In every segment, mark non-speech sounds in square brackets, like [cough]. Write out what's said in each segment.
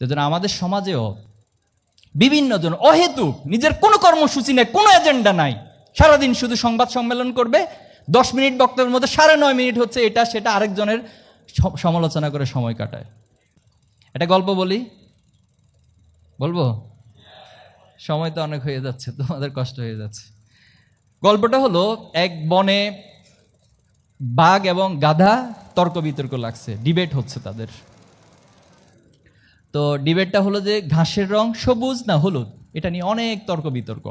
যেন আমাদের সমাজেও বিভিন্ন জন অহেতুক নিজের কোনো কর্মসূচি নেই, কোনো এজেন্ডা নাই, সারাদিন শুধু সংবাদ সম্মেলন করবে, দশ মিনিট বক্তব্যের মধ্যে সাড়ে নয় মিনিট হচ্ছে এটা, সেটা আরেকজনের সমালোচনা করে সময় কাটায়। একটা গল্প বলি? বলব? সময় তো অনেক হয়ে যাচ্ছে, তোমাদের কষ্ট হয়ে যাচ্ছে। গল্পটা হলো, এক বনে বাঘ এবং গাধা তর্ক বিতর্ক লাগছে ডিবেট হচ্ছে তাদের। তো ডিবেটটা হলো যে ঘাসের রং সবুজ না হলুদ? এটা নিয়ে অনেক তর্ক বিতর্ক।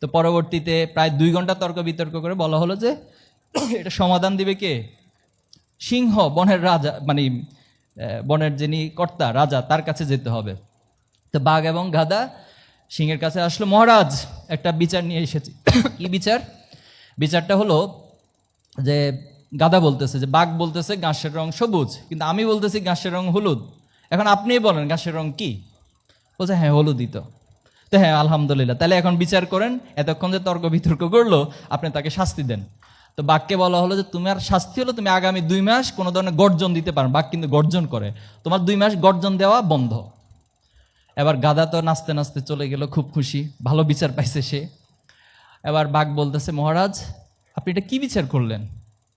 তো পরবর্তীতে প্রায় দুই ঘণ্টা তর্ক বিতর্ক করে বলা হলো যে [coughs] এটা সমাধান দিবে কে? সিংহ, বনের রাজা মানে বনের যিনি কর্তা, রাজা, তার কাছে যেতে হবে। তো বাঘ এবং গাধা সিংহের কাছে আসলো, মহারাজ, একটা বিচার নিয়ে এসেছি। [coughs] কি বিচার? বিচারটা হলো যে গাধা বলতেছে যে, বাঘ বলতেছে ঘাসের রং সবুজ, কিন্তু আমি বলতেছি ঘাসের রং হলুদ। এখন আপনিই বলেন ঘাসের রং কি? বলছে হ্যাঁ হলুদই তো। তো হ্যাঁ আলহামদুলিল্লাহ। তাহলে এখন বিচার করেন, এতক্ষণ যে তর্ক বিতর্ক করল, আপনি তাকে শাস্তি দেন। তো বাঘকে বলা হলো যে তুমি আর শাস্তি হলো তুমি আগামী দুই মাস কোনো ধরনের গর্জন দিতে পারো বাঘ কিন্তু গর্জন করে, তোমার দুই মাস গর্জন দেওয়া বন্ধ। এবার গাদা তো নাচতে নাচতে চলে গেল, খুব খুশি, ভালো বিচার পাইছে সে। এবার বাঘ বলতেছে, মহারাজ, আপনি এটা কি বিচার করলেন?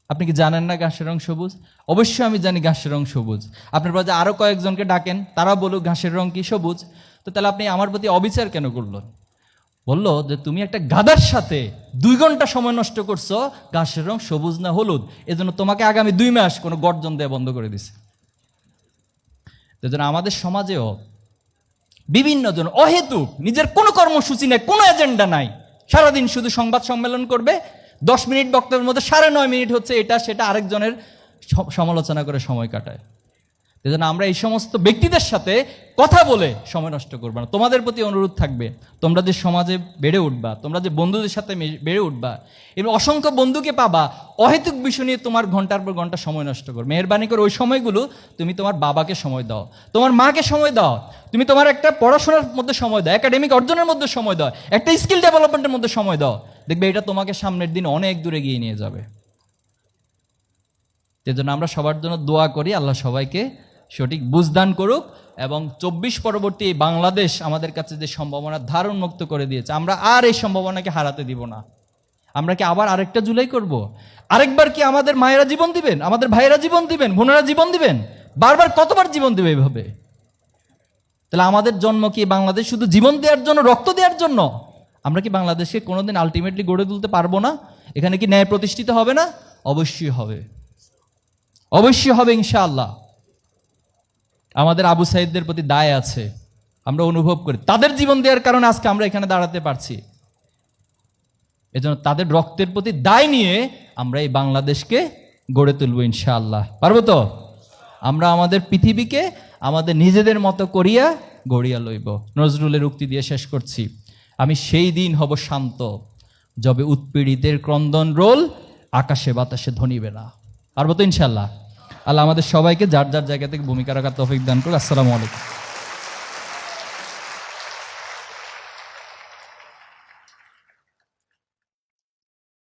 আপনি কি জানেন না ঘাসের রং সবুজ? অবশ্যই আমি জানি ঘাসের রং সবুজ। আপনার পাশে আরও কয়েকজনকে ডাকেন, তারা বলুক ঘাসের রং কি সবুজ? তো তাহলে আপনি আমার প্রতি অবিচার কেন করলেন? বলল যে তুমি একটা গাদার সাথে দুই ঘণ্টা সময় নষ্ট করছ, ঘাসের রং সবুজ না হলুদ? এজন্য তোমাকে আগামী দুই মাস কোনো গর্জন দেওয়া বন্ধ করে দিছে। এজন্য আমাদের সমাজেও বিভিন্ন জন অহেতুক, নিজের কোনো কর্মসূচি নেই, কোনো এজেন্ডা নাই। সারাদিন শুধু সংবাদ সম্মেলন করবে দশ মিনিট বক্তব্যের মধ্যে সাড়ে নয় মিনিট হচ্ছে এটা, সেটা আরেকজনের সমালোচনা করে সময় কাটায়। এজন্য আমরা এই সমস্ত ব্যক্তিদের সাথে কথা বলে সময় নষ্ট করব না। তোমাদের প্রতি অনুরোধ থাকবে, তোমরা যে সমাজে বেড়ে উঠবা, তোমরা যে বন্ধুদের সাথে বেড়ে উঠবা, এবং অসংখ্য বন্ধুকে পাবা, অহেতুক বিষয় নিয়ে তোমার ঘণ্টার পর ঘণ্টা সময় নষ্ট করো মেহরবানি করে ওই সময়গুলো তুমি তোমার বাবাকে সময় দাও, তোমার মাকে সময় দাও, তুমি তোমার একটা পড়াশোনার মধ্যে সময় দাও একাডেমিক অর্জনের মধ্যে সময় দাও, একটা স্কিল ডেভেলপমেন্টের মধ্যে সময় দাও। দেখবে এটা তোমাকে সামনের দিন অনেক দূরে গিয়ে নিয়ে যাবে। সেজন্য আমরা সবার জন্য দোয়া করি, আল্লাহ সবাইকে সঠিক বুঝদান করুক এবং চব্বিশ পরবর্তী বাংলাদেশ আমাদের কাছে যে সম্ভাবনা ধারণ মুক্ত করে দিয়েছে, আমরা আর এই সম্ভাবনাকে হারাতে দিব না। আমরা কি আবার আরেকটা জুলাই করব। আরেকবার কি আমাদের মায়েরা জীবন দিবেন? আমাদের ভাইয়েরা জীবন দিবেন? বোনেরা জীবন দিবেন? বারবার কতবার জীবন দেবে এইভাবে তাহলে আমাদের জন্ম কি বাংলাদেশ শুধু জীবন দেওয়ার জন্য, রক্ত দেওয়ার জন্য? আমরা কি বাংলাদেশকে কোনোদিন আলটিমেটলি গড়ে তুলতে পারব না? এখানে কি ন্যায় প্রতিষ্ঠিত হবে না? অবশ্যই হবে। অবশ্যই হবে ইনশাআল্লাহ। আমাদের আবু সাইদদের প্রতি দায় আছে। আমরা অনুভব করি। তাদের জীবন দেওয়ার কারণে আজকে আমরা এখানে দাঁড়াতে পারছি। এজন্য তাদের রক্তের প্রতি দায় নিয়ে আমরা এই বাংলাদেশকে গড়ে তুলব ইনশাআল্লাহ। পারব তো? আমরা আমাদের পৃথিবীকে আমাদের নিজেদের মতো করিয়া গড়িয়া লইব। নজরুলের উক্তি দিয়ে শেষ করছি। আমি সেই দিন হব শান্ত, যবে উৎপীড়িতের ক্রন্দন রোল, আকাশে বাতাসে ধনিবে না আর বলতো ইনশাল্লাহ আল্লাহ আমাদের সবাইকে যার যার জায়গা থেকে ভূমিকা রাখার তফিক দান করে আসসালামু আলাইকুম।